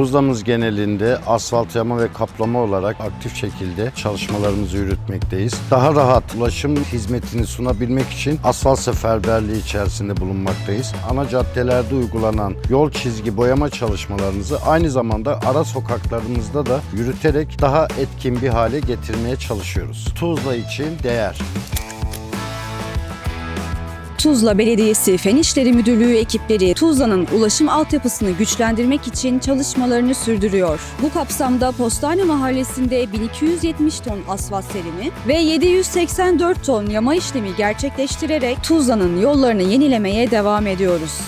Tuzla'mız genelinde asfalt yama ve kaplama olarak aktif şekilde çalışmalarımızı yürütmekteyiz. Daha rahat ulaşım hizmetini sunabilmek için asfalt seferberliği içerisinde bulunmaktayız. Ana caddelerde uygulanan yol çizgi boyama çalışmalarımızı aynı zamanda ara sokaklarımızda da yürüterek daha etkin bir hale getirmeye çalışıyoruz. Tuzla için değer. Tuzla Belediyesi Fen İşleri Müdürlüğü ekipleri Tuzla'nın ulaşım altyapısını güçlendirmek için çalışmalarını sürdürüyor. Bu kapsamda Postane Mahallesi'nde 1270 ton asfalt serimi ve 784 ton yama işlemi gerçekleştirerek Tuzla'nın yollarını yenilemeye devam ediyoruz.